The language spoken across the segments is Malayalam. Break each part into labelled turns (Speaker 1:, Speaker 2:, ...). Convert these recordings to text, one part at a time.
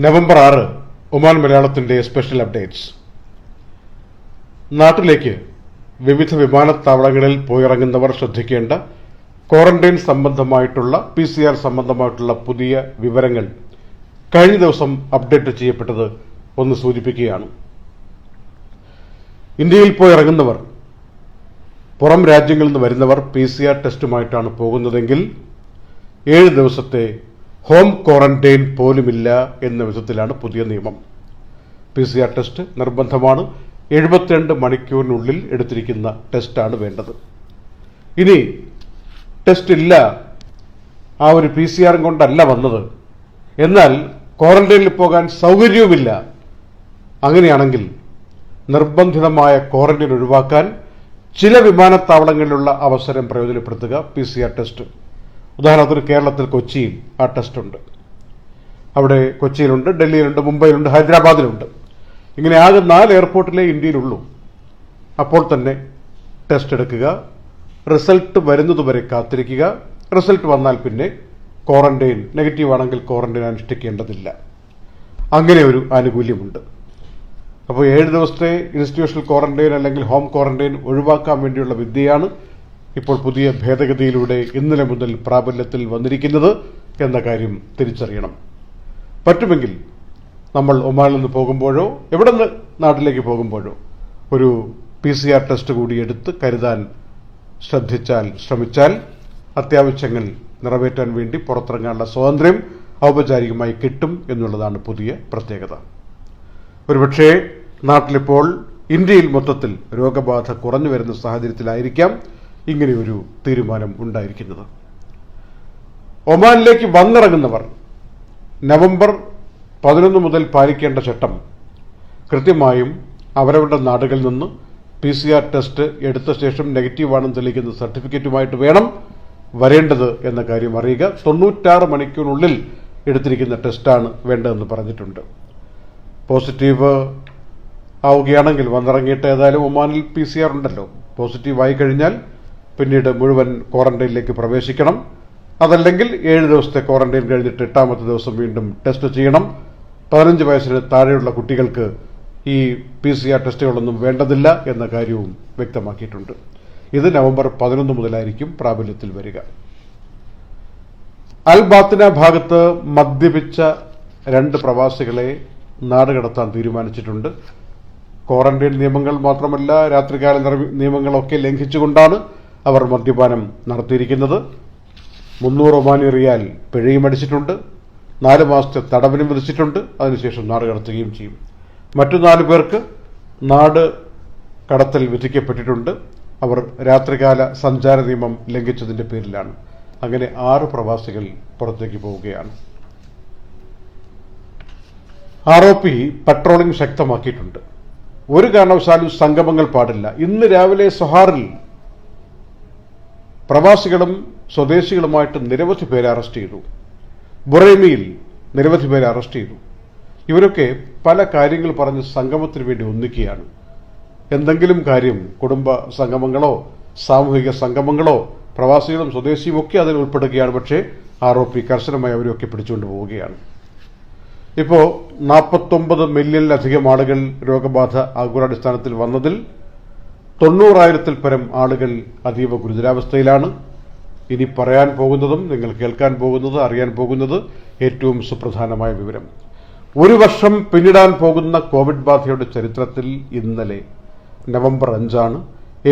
Speaker 1: നവംബർ ആറ് ഒമാൻ മലയാളത്തിന്റെ സ്പെഷ്യൽ അപ്ഡേറ്റ്സ് നാട്ടിലേക്ക് വിവിധ വിമാനത്താവളങ്ങളിൽ പോയിറങ്ങുന്നവർ ശ്രദ്ധിക്കേണ്ട ക്വാറന്റൈൻ സംബന്ധമായിട്ടുള്ള പി സി ആർ സംബന്ധമായിട്ടുള്ള പുതിയ വിവരങ്ങൾ കഴിഞ്ഞ ദിവസം അപ്ഡേറ്റ് ചെയ്യപ്പെട്ടത് ഒന്ന് സൂചിപ്പിക്കുകയാണ്. ഇന്ത്യയിൽ പോയിറങ്ങുന്നവർ പുറം രാജ്യങ്ങളിൽ നിന്ന് വരുന്നവർ പി സി ആർ ടെസ്റ്റുമായിട്ടാണ് പോകുന്നതെങ്കിൽ ഏഴ് ദിവസത്തെ ഹോം ക്വാറന്റൈൻ പോലുമില്ല എന്ന വിധത്തിലാണ് പുതിയ നിയമം. പി സി ആർ ടെസ്റ്റ് നിർബന്ധമാണ്. എഴുപത്തിരണ്ട് മണിക്കൂറിനുള്ളിൽ എടുത്തിരിക്കുന്ന ടെസ്റ്റാണ് വേണ്ടത്. ഇനി ടെസ്റ്റ് ഇല്ല ആ ഒരു പി സി ആറും കൊണ്ടല്ല വന്നത്. എന്നാൽ ക്വാറന്റൈനിൽ പോകാൻ സൗകര്യവുമില്ല. അങ്ങനെയാണെങ്കിൽ നിർബന്ധിതമായ ക്വാറന്റൈൻ ഒഴിവാക്കാൻ ചില വിമാനത്താവളങ്ങളിലുള്ള അവസരം പ്രയോജനപ്പെടുത്തുക പി സി ആർ ടെസ്റ്റ്. ഉദാഹരണത്തിന് കേരളത്തിൽ കൊച്ചിയിൽ ആ ടെസ്റ്റ് ഉണ്ട് അവിടെ കൊച്ചിയിലുണ്ട് ഡൽഹിയിലുണ്ട് മുംബൈയിലുണ്ട് ഹൈദരാബാദിലുണ്ട്. ഇങ്ങനെ ആകെ നാല് എയർപോർട്ടിലേ ഇന്ത്യയിലുള്ളൂ. അപ്പോൾ തന്നെ ടെസ്റ്റ് എടുക്കുക റിസൾട്ട് വരുന്നതുവരെ കാത്തിരിക്കുക. റിസൾട്ട് വന്നാൽ പിന്നെ ക്വാറന്റൈൻ നെഗറ്റീവ് ആണെങ്കിൽ ക്വാറന്റൈൻ അനുഷ്ഠിക്കേണ്ടതില്ല. അങ്ങനെ ഒരു ആനുകൂല്യമുണ്ട്. അപ്പോൾ ഏഴ് ദിവസത്തെ ഇൻസ്റ്റിറ്റ്യൂഷണൽ ക്വാറന്റൈൻ അല്ലെങ്കിൽ ഹോം ക്വാറന്റൈൻ ഒഴിവാക്കാൻ വേണ്ടിയുള്ള വിദ്യയാണ് ഇപ്പോൾ പുതിയ ഭേദഗതിയിലൂടെ ഇന്നലെ മുതൽ പ്രാബല്യത്തിൽ വന്നിരിക്കുന്നത് എന്ന കാര്യം തിരിച്ചറിയണം. പറ്റുമെങ്കിൽ നമ്മൾ ഒമാനിൽ നിന്ന് പോകുമ്പോഴോ എവിടെ നിന്ന് നാട്ടിലേക്ക് പോകുമ്പോഴോ ഒരു പി സി ആർ ടെസ്റ്റ് കൂടി എടുത്ത് കരുതാൻ ശ്രദ്ധിച്ചാൽ ശ്രമിച്ചാൽ അത്യാവശ്യങ്ങൾ നിറവേറ്റാൻ വേണ്ടി പുറത്തിറങ്ങാനുള്ള സ്വാതന്ത്ര്യം ഔപചാരികമായി കിട്ടും എന്നുള്ളതാണ് പുതിയ പ്രത്യേകത. ഒരുപക്ഷേ നാട്ടിലിപ്പോൾ ഇന്ത്യയിൽ മൊത്തത്തിൽ രോഗബാധ കുറഞ്ഞു വരുന്ന സാഹചര്യത്തിലായിരിക്കാം. ഇങ്ങനെയൊരു തീരുമാനം ഉണ്ടായിരിക്കുന്നത്. ഒമാനിലേക്ക് വന്നിറങ്ങുന്നവർ നവംബർ പതിനൊന്ന് മുതൽ പാലിക്കേണ്ട ചട്ടം കൃത്യമായും അവരവരുടെ നാടുകളിൽ നിന്ന് പി സി ആർ ടെസ്റ്റ് എടുത്ത ശേഷം നെഗറ്റീവാണെന്ന് തെളിയിക്കുന്ന സർട്ടിഫിക്കറ്റുമായിട്ട് വേണം വരേണ്ടത് എന്ന കാര്യം അറിയുക. തൊണ്ണൂറ്റാറ് മണിക്കൂറിനുള്ളിൽ എടുത്തിരിക്കുന്ന ടെസ്റ്റാണ് വേണ്ടതെന്ന് പറഞ്ഞിട്ടുണ്ട്. പോസിറ്റീവ് ആവുകയാണെങ്കിൽ വന്നിറങ്ങിയിട്ട് ഏതായാലും ഒമാനിൽ പി സി ആർ ഉണ്ടല്ലോ. പോസിറ്റീവ് ആയി കഴിഞ്ഞാൽ പിന്നീട് മുഴുവൻ ക്വാറന്റൈനിലേക്ക് പ്രവേശിക്കണം. അതല്ലെങ്കിൽ ഏഴ് ദിവസത്തെ ക്വാറന്റൈൻ കഴിഞ്ഞിട്ട് എട്ടാമത്തെ ദിവസം വീണ്ടും ടെസ്റ്റ് ചെയ്യണം. പതിനഞ്ച് വയസ്സിന് താഴെയുള്ള കുട്ടികൾക്ക് ഈ പി സി ആർ ടെസ്റ്റുകളൊന്നും വേണ്ടതില്ല എന്ന കാര്യവും വ്യക്തമാക്കിയിട്ടുണ്ട്. ഇത് നവംബർ പതിനൊന്ന് മുതലായിരിക്കും പ്രാബല്യത്തിൽ വരിക. അൽ ബാത്തിന ഭാഗത്ത് മദ്യപിച്ച രണ്ട് പ്രവാസികളെ നാടുകടത്താൻ തീരുമാനിച്ചിട്ടുണ്ട്. ക്വാറന്റൈൻ നിയമങ്ങൾ മാത്രമല്ല രാത്രികാല നിയമങ്ങളൊക്കെ ലംഘിച്ചുകൊണ്ടാണ് അവർ മദ്യപാനം നടത്തിയിരിക്കുന്നത്. മുന്നൂറ് ഒമാനി റിയാൽ പിഴയും അടിച്ചിട്ടുണ്ട്. നാല് മാസത്തെ തടവിനും വിധിച്ചിട്ടുണ്ട്. അതിനുശേഷം നാട് കടത്തുകയും ചെയ്യും. മറ്റു നാല് പേർക്ക് നാട് കടത്തൽ വിധിക്കപ്പെട്ടിട്ടുണ്ട്. അവർ രാത്രികാല സഞ്ചാര നിയമം ലംഘിച്ചതിന്റെ പേരിലാണ്. അങ്ങനെ ആറ് പ്രവാസികൾ പുറത്തേക്ക് പോവുകയാണ്. ആർ പട്രോളിംഗ് ശക്തമാക്കിയിട്ടുണ്ട്. ഒരു കാരണവശാലും സംഗമങ്ങൾ പാടില്ല. ഇന്ന് രാവിലെ സൊഹാറിൽ പ്രവാസികളും സ്വദേശികളുമായിട്ട് നിരവധി പേരെ അറസ്റ്റ് ചെയ്തു. ബുറേമിയിൽ നിരവധി പേരെ അറസ്റ്റ് ചെയ്തു. ഇവരൊക്കെ പല കാര്യങ്ങൾ പറഞ്ഞ് സംഗമത്തിന് വേണ്ടി ഒന്നിക്കുകയാണ്. എന്തെങ്കിലും കാര്യം കുടുംബ സംഗമങ്ങളോ സാമൂഹിക സംഗമങ്ങളോ പ്രവാസികളും സ്വദേശിയും ഒക്കെ അതിൽ ഉൾപ്പെടുകയാണ്. പക്ഷേ ആരോപി കർശനമായി അവരെയൊക്കെ പിടിച്ചുകൊണ്ട് പോവുകയാണ്. ഇപ്പോൾ നാൽപ്പത്തൊമ്പത് മില്യണിലധികം ആളുകൾ രോഗബാധ ആഗോളാടിസ്ഥാനത്തിൽ വന്നതിൽ തൊണ്ണൂറായിരത്തിൽ പരം ആളുകൾ അതീവ ഗുരുതരാവസ്ഥയിലാണ്. ഇനി പറയാൻ പോകുന്നതും നിങ്ങൾ കേൾക്കാൻ പോകുന്നത് അറിയാൻ പോകുന്നത് ഏറ്റവും സുപ്രധാനമായ വിവരം. ഒരു വർഷം പിന്നിടാൻ പോകുന്ന കോവിഡ് ബാധയുടെ ചരിത്രത്തിൽ ഇന്നലെ നവംബർ അഞ്ചാണ്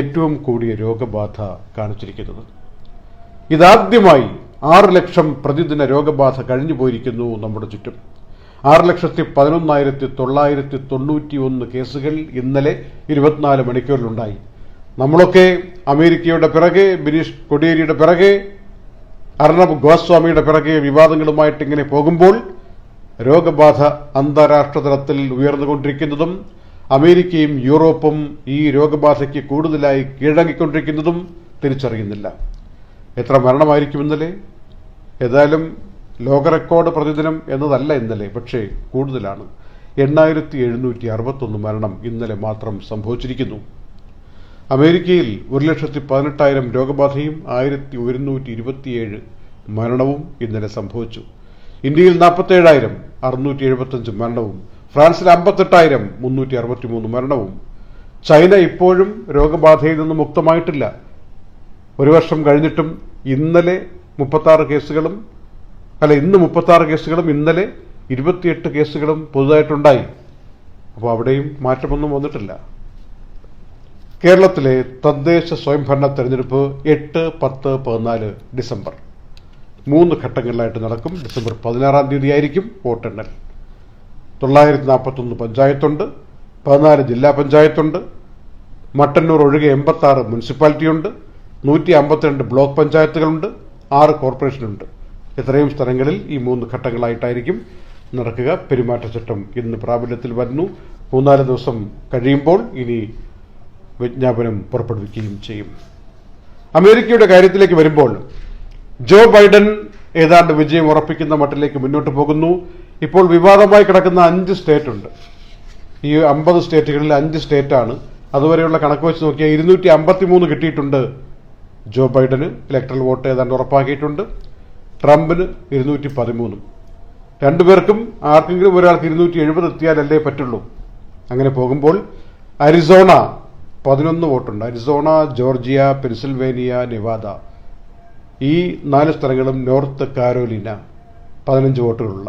Speaker 1: ഏറ്റവും കൂടിയ രോഗബാധ കാണിച്ചിരിക്കുന്നത്. ഇതാദ്യമായി ആറ് ലക്ഷം പ്രതിദിന രോഗബാധ കഴിഞ്ഞു പോയിരിക്കുന്നു നമ്മുടെ ചുറ്റും. ആറ് ലക്ഷത്തി പതിനൊന്നായിരത്തി തൊള്ളായിരത്തി തൊണ്ണൂറ്റി ഒന്ന് കേസുകൾ ഇന്നലെ ഇരുപത്തിനാല് മണിക്കൂറിലുണ്ടായി. നമ്മളൊക്കെ അമേരിക്കയുടെ പിറകെ ബിനീഷ് കൊടിയേരിയുടെ പിറകെ അർണബ് ഗോസ്വാമിയുടെ പിറകെ വിവാദങ്ങളുമായിട്ട് ഇങ്ങനെ പോകുമ്പോൾ രോഗബാധ അന്താരാഷ്ട്ര തലത്തിൽ ഉയർന്നുകൊണ്ടിരിക്കുന്നതും അമേരിക്കയും യൂറോപ്പും ഈ രോഗബാധയ്ക്ക് കൂടുതലായി കീഴടങ്ങിക്കൊണ്ടിരിക്കുന്നതും തിരിച്ചറിയുന്നില്ല. എത്ര മരണമായിരിക്കും ഇന്നലെ? ഏതായാലും ലോക റെക്കോർഡ് പ്രതിദിനം എന്നതല്ല ഇന്നലെ പക്ഷേ കൂടുതലാണ്. എണ്ണായിരത്തി എഴുന്നൂറ്റി അറുപത്തൊന്ന് മരണം ഇന്നലെ മാത്രം സംഭവിച്ചിരിക്കുന്നു. അമേരിക്കയിൽ ഒരു ലക്ഷത്തി പതിനെട്ടായിരം രോഗബാധയും ആയിരത്തി ഒരുന്നൂറ്റി ഇരുപത്തിയേഴ് മരണവും ഇന്നലെ സംഭവിച്ചു. ഇന്ത്യയിൽ നാൽപ്പത്തേഴായിരം അറുന്നൂറ്റി എഴുപത്തഞ്ച് മരണവും ഫ്രാൻസിൽ അമ്പത്തെട്ടായിരം മുന്നൂറ്റി അറുപത്തിമൂന്ന് മരണവും. ചൈന ഇപ്പോഴും രോഗബാധയിൽ നിന്ന് മുക്തമായിട്ടില്ല. ഒരു വർഷം കഴിഞ്ഞിട്ടും ഇന്നലെ മുപ്പത്താറ് കേസുകളും അല്ല ഇന്ന് മുപ്പത്താറ് കേസുകളും ഇന്നലെ ഇരുപത്തിയെട്ട് കേസുകളും പുതുതായിട്ടുണ്ടായി. അപ്പോൾ അവിടെയും മാറ്റമൊന്നും വന്നിട്ടില്ല. കേരളത്തിലെ തദ്ദേശ സ്വയംഭരണ തെരഞ്ഞെടുപ്പ് എട്ട് പത്ത് പതിനാല് ഡിസംബർ. മൂന്ന് ഘട്ടങ്ങളിലായിട്ട് നടക്കും. ഡിസംബർ പതിനാറാം തീയതി ആയിരിക്കും വോട്ടെണ്ണൽ. തൊള്ളായിരത്തി നാൽപ്പത്തൊന്ന് പഞ്ചായത്തുണ്ട് പതിനാല് ജില്ലാ പഞ്ചായത്തുണ്ട് മട്ടന്നൂർ ഒഴികെ എൺപത്തി ആറ് മുനിസിപ്പാലിറ്റിയുണ്ട് നൂറ്റി അമ്പത്തിരണ്ട് ബ്ലോക്ക് പഞ്ചായത്തുകളുണ്ട് ആറ് കോർപ്പറേഷനുണ്ട്. ഇത്രയും സ്ഥലങ്ങളിൽ ഈ മൂന്ന് ഘട്ടങ്ങളായിട്ടായിരിക്കും നടക്കുക. പെരുമാറ്റച്ചട്ടം ഇന്ന് പ്രാബല്യത്തിൽ വരുന്നു. മൂന്നാൽ ദിവസം കഴിയുമ്പോൾ ഇനി വിജ്ഞാപനം പുറപ്പെടുവിക്കുകയും ചെയ്യും. അമേരിക്കയുടെ കാര്യത്തിലേക്ക് വരുമ്പോൾ ജോ ബൈഡൻ ഏതാണ്ട് വിജയം ഉറപ്പിക്കുന്ന മട്ടിലേക്ക് മുന്നോട്ട് പോകുന്നു. ഇപ്പോൾ വിവാദമായി കിടക്കുന്ന അഞ്ച് സ്റ്റേറ്റ് ഉണ്ട് ഈ അമ്പത് സ്റ്റേറ്റുകളിൽ അഞ്ച് സ്റ്റേറ്റാണ്. അതുവരെയുള്ള കണക്ക് വെച്ച് നോക്കിയാൽ ഇരുന്നൂറ്റി അമ്പത്തി മൂന്ന് കിട്ടിയിട്ടുണ്ട് ജോ ബൈഡന്. ഇലക്ട്രൽ വോട്ട് ഏതാണ്ട് ഉറപ്പാക്കിയിട്ടുണ്ട്. ട്രംപിന് ഇരുന്നൂറ്റി പതിമൂന്നും രണ്ടുപേർക്കും ആർക്കെങ്കിലും ഒരാൾക്ക് ഇരുന്നൂറ്റി എഴുപത് എത്തിയാലല്ലേ പറ്റുള്ളൂ. അങ്ങനെ പോകുമ്പോൾ അരിസോണ പതിനൊന്ന് വോട്ടുണ്ട്. Arizona Georgia Pennsylvania Nevada. ഈ നാല് സ്ഥലങ്ങളും നോർത്ത് കാരോലിന പതിനഞ്ച് വോട്ടുകളുള്ള.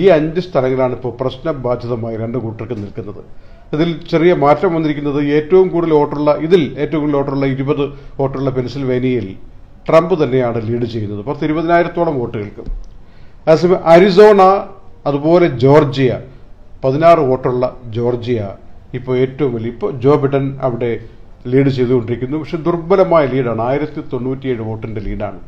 Speaker 1: ഈ അഞ്ച് സ്ഥലങ്ങളാണ് ഇപ്പോൾ പ്രശ്നബാധിതമായി രണ്ട് കൂട്ടർക്ക് നിൽക്കുന്നത്. ഇതിൽ ചെറിയ മാറ്റം വന്നിരിക്കുന്നത് ഏറ്റവും കൂടുതൽ വോട്ടുള്ള ഇതിൽ ഏറ്റവും കൂടുതൽ വോട്ടുള്ള ഇരുപത് വോട്ടുള്ള പെൻസിൽവേനിയയിൽ ട്രംപ് തന്നെയാണ് ലീഡ് ചെയ്യുന്നത്. പത്ത് ഇരുപതിനായിരത്തോളം വോട്ടുകൾക്ക്. അതേസമയം അരിസോണ അതുപോലെ ജോർജിയ പതിനാറ് വോട്ടുള്ള ജോർജിയ ഇപ്പോൾ ഏറ്റവും വലിയ ഇപ്പോൾ ജോ ബിഡൻ അവിടെ ലീഡ് ചെയ്തുകൊണ്ടിരിക്കുന്നു. പക്ഷെ ദുർബലമായ ലീഡാണ്. ആയിരത്തി തൊണ്ണൂറ്റിയേഴ് വോട്ടിന്റെ ലീഡാണ്.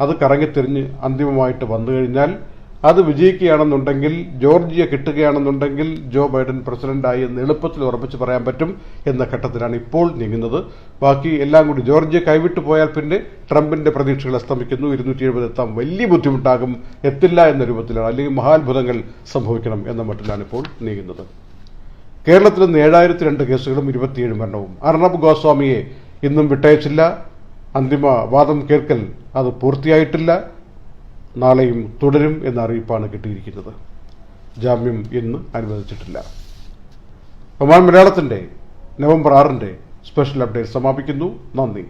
Speaker 1: അത് കറങ്ങിത്തിരിഞ്ഞ് അന്തിമമായിട്ട് വന്നു കഴിഞ്ഞാൽ അത് വിജയിക്കുകയാണെന്നുണ്ടെങ്കിൽ ജോർജിയ കിട്ടുകയാണെന്നുണ്ടെങ്കിൽ ജോ ബൈഡൻ പ്രസിഡന്റായി എന്ന് എളുപ്പത്തിൽ ഉറപ്പിച്ച് പറയാൻ പറ്റും എന്ന ഘട്ടത്തിലാണ് ഇപ്പോൾ നീങ്ങുന്നത്. ബാക്കി എല്ലാം കൂടി ജോർജിയ കൈവിട്ടു പോയാൽ പിന്നെ ട്രംപിന്റെ പ്രതീക്ഷകൾ അസ്തമിക്കുന്നു. ഇരുന്നൂറ്റി എഴുപത് എത്താൻ വലിയ ബുദ്ധിമുട്ടാകും. എത്തില്ല എന്ന രൂപത്തിലാണ് അല്ലെങ്കിൽ മഹാത്ഭുതങ്ങൾ സംഭവിക്കണം എന്ന മട്ടിലാണ് ഇപ്പോൾ നീങ്ങുന്നത്. കേരളത്തിൽ നിന്ന് ഏഴായിരത്തി രണ്ട് കേസുകളും ഇരുപത്തിയേഴ് മരണവും. അർണബ് ഗോസ്വാമിയെ ഇന്നും വിട്ടയച്ചില്ല. അന്തിമ വാദം കേൾക്കൽ അത് പൂർത്തിയായിട്ടില്ല. നാളെയും തുടരും എന്ന അറിയിപ്പാണ് കിട്ടിയിരിക്കുന്നത്. ജാമ്യം ഇന്ന് അനുവദിച്ചിട്ടില്ല. ഒമാൻ മലയാളത്തിന്റെ നവംബർ ആറിന്റെ സ്പെഷ്യൽ അപ്ഡേറ്റ് സമാപിക്കുന്നു. നന്ദി.